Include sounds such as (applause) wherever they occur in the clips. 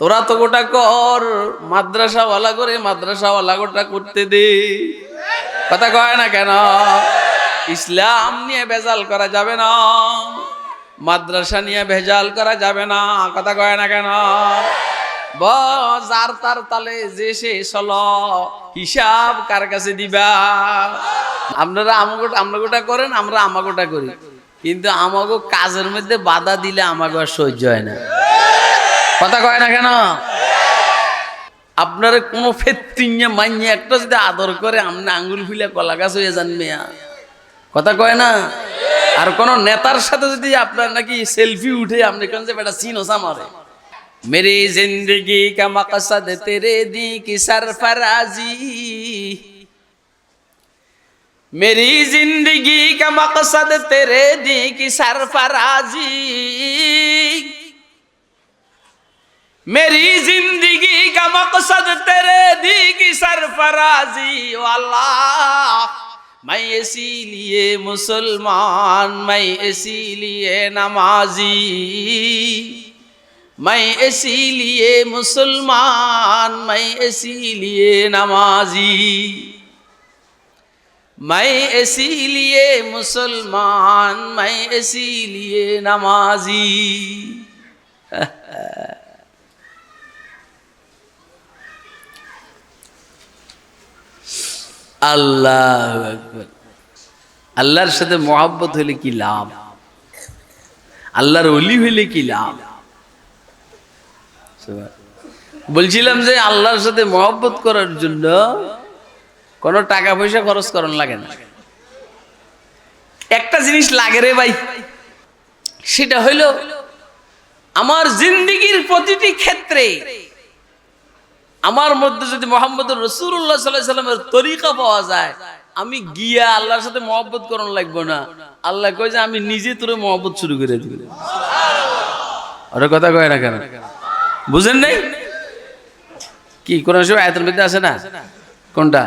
তোরা তো গোটা কর মাদ্রাসাওয়ালা করে মাদ্রাসাওয়ালা গোটা করতে দে। কথা কয় না কেন? ইসলাম নিয়ে ভেজাল করা যাবে না। মাদ্রাসা নিয়ে ভেজাল করা যাবে না। কথা কয় না কেন? বার তার তালে যে সে চল হিসাব কার কাছে দিবা? আপনারা আমাগোটা আমরা গোটা করেন, আমরা আমাগোটা করি। কিন্তু আমাগো কাজের মধ্যে বাধা দিলে আর সহ্য হয় না। কথা কয় না কেন? আপনার কোনো ফেত্রিঙ্গে মাইয়ে একটা যদি আদর করে আপনি আঙ্গুল ফুলে কলা গাছ হয়ে যান কথা কয় না? আর কোন নেতার সাথে যদি আপনার নাকি সেলফি উঠে, আপনি কেন যে বেটা সিন ওসা মারে। মেরি জিন্দগি কা মাকসাদ তেরে দি কি সরফরাজি মেরি জিন্দগি কা মাকসাদ তেরে দি কি সরফরাজি मेरी ज़िंदगी का मकसद तेरे दी की सरफराजी वाला मैं इसीलिए मुसलमान, मैं इसीलिए नमाजी। मैं इसीलिए मुसलमान, मैं इसीलिए नमाजी। मैं इसीलिए मुसलमान, मैं इसीलिए नमाजी। (laughs) আল্লাহ আল্লাহর সাথে মহাব্বত হলে কি লাভ? আল্লাহর অলি হইলে কি লাভ? বলছিলাম যে আল্লাহর সাথে মহব্বত করার জন্য কোনো টাকা পয়সা খরচ করন লাগে না। একটা জিনিস লাগে রে ভাই, সেটা হইল আমার জিন্দিগির প্রতিটি ক্ষেত্রে আমার মধ্যে যদি মোহাম্মদ রসুল্লাহ সাল্লাহ সাল্লামের তরিকা পাওয়া যায়, আমি গিয়া আল্লাহর সাথে মহব্বত করন লাগবো না। আল্লাহ কয় যে, আমি নিজে তোরে মহব্বত শুরু করে দিব। ওর কথা কয় না কেন? বুঝেন নাই? কি কোন সময় আয়তের মধ্যে আছে না? কোনটা?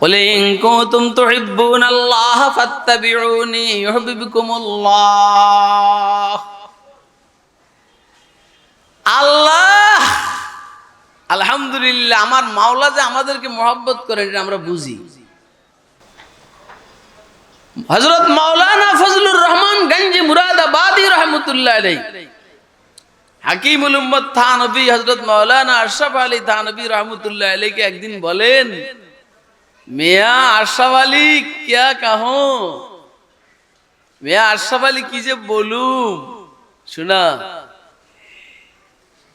বলে, ইন কুনতুম তুহিব্বুন আল্লাহ ফাত্তাবিউনি ইউহিব্বুকুমুল্লাহ আল্লাহ আলহামদুলিল্লাহ, আমার মাওলা যে আমাদেরকে মহব্বত করে, এটা আমরা বুঝি। হজরত মাওলানা ফজলুর রহমান গঞ্জি মুরাদাবাদী রহমতুল্লাহ হাকিমুল উম্মদ থানবী হজরত মাওলানা আশরাফ আলী থানবী রহমতুল্লাহ আলীকে একদিন বলেন, মেয়া আশরাফ আলী, ক্যা কাহ? মেয়া আশরাফ আলী কি যে বলুম? শোনা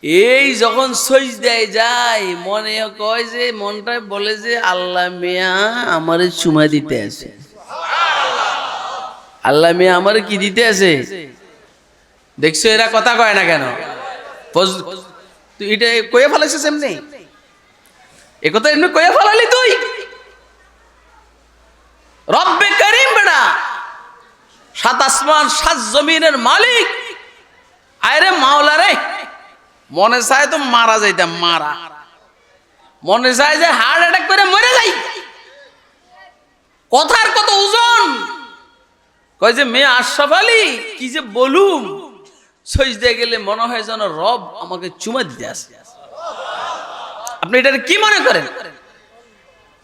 এই যখন সইজ দেয় যায়, মনে কয় যে মনটায় বলে যে, আল্লাহ মিয়া আমারে চুমা দিতে আছে। আল্লাহ মিয়া আমারে কি দিতে আছে? দেখছ, এরা কথা কয় না কেন? তুই এটা কয়ে ফেলাইছিস এমনি? এ কথা এমনি কয়ে ফেলালি তুই? রব্বে করিম বেড়া সাত আসমান, সাত জমিনের মালিক। আরে মাওলা রে মনে চায় তো মারা যাইতাম, মারা। মনে চায় যে হার্ট অ্যাটাক করে মরে যাই। কথার কত ওজন? কয় যে, মেয়ে আশরাফ আলী, কি যে বলুম? সইজদে গেলে মনে হয় যেন রব আমাকে চুমা দিতে আসে। আপনি এটা কি মনে করেন?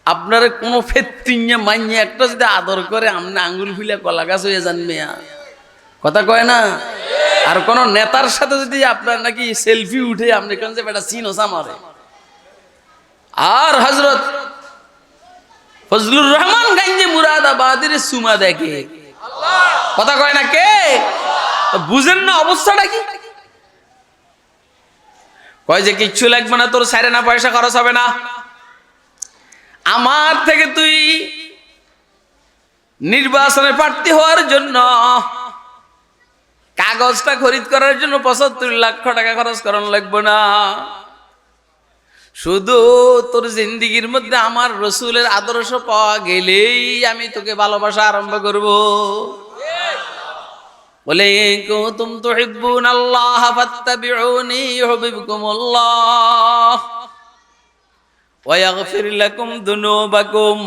আপনার কোনো ফেত্রিঙে মাইনে একটা যদি আদর করে আপনি আঙ্গুল ফুলে কলা গাছ হয়ে যান, মেয়া। কথা কয় না? আর কোন নেতার সাথে যদি আপনার নাকি সেলফি উঠে, আপনি কেন যে বেটা সিন ওসা মারে আর হজরত ফজলুর রহমান গাঞ্জে মুরাদাবাদের সুমা দেখে। কথা কয় না কে? বুঝেন না অবস্থাটা কি? কয় যে কিচ্ছু লাগবে না, তোর সারে না পয়সা খরচ হবে না। আমার থেকে তুই নির্বাচনে প্রার্থী হওয়ার জন্য কাগজটা খরিদ করার জন্য পঁচাত্তর লক্ষ টাকা খরচ করানো লাগবে না। শুধু তোর জিন্দিগির মধ্যে আমার রসুলের আদর্শ পাওয়া গেলেই আমি তোকে ভালোবাসা আরম্ভ করব। বলে কুতুম তুহিব্বুন আল্লাহ ফাত্তাবিউনি ওয়া ইয়াগফির লাকুম যুনুবাকুম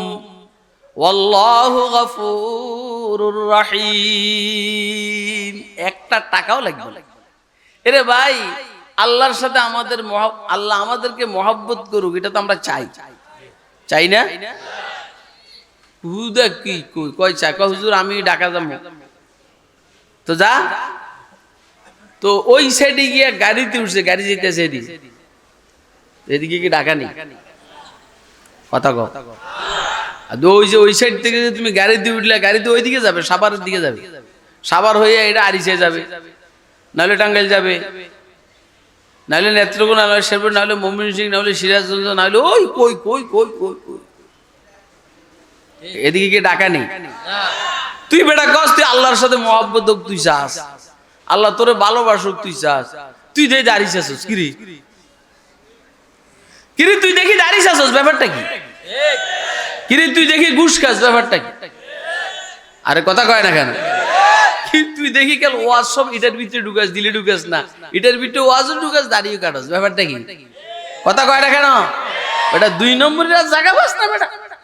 ওয়াল্লাহু গফুরুর রহিম। একটা টাকাও লাগবে। এরে ভাই, আল্লাহর সাথে আমাদের আল্লাহ আমাদেরকে মহাব্বত করুক, এটা তো আমরা চাই। চাই না? হুদা কি কই চাই? কয়, হুজুর, আমি ডাকা যাব। তো যা। তো ওই সাইডে গিয়ে গাড়িতে উঠছে, গাড়ি যেতেছে এদিকে। এদিকে কি ডাকা নেই? কথা কও। ওই যে ওই সাইড থেকে যে তুমি গাড়িতে উঠলে গাড়িতে ওই দিকে যাবে দিকে যাবে। হয়ে এটা আরিসে যাবে। নাহলে টাঙ্গাইল যাবে। নাহলে নাহলে শেরপুর, নাহলে সিং, নাহলে সিরাজগঞ্জ, নাহলে ওই কই কই কই কই কই। এদিকে কি ডাকা নেই। তুই বেটা কস, তুই আল্লাহর সাথে মহাব্বত তুই চাস আল্লাহ তোরে ভালোবাসুক, তুই চাস তুই দেই দাঁড়িয়ে চাস কিরি? কিরে, তুই দেখি দাঁড়িয়ে চাস ব্যাপারটা কি? কিরে, তুই দেখি ঘুষ খাস, ব্যাপারটা কি? আরে, কথা কয় না কেন? তুই দেখি কেন ওয়াজ সব ইটার ভিতরে ঢুকাস, দিলে ঢুকাস না? ইটার ভিতরে ওয়াজও ঢুকাস দাঁড়িয়ে কাটাস, ব্যাপারটা কি? কথা কয় না কেন? এটা দুই নম্বরের জায়গা পাস না, বেটা।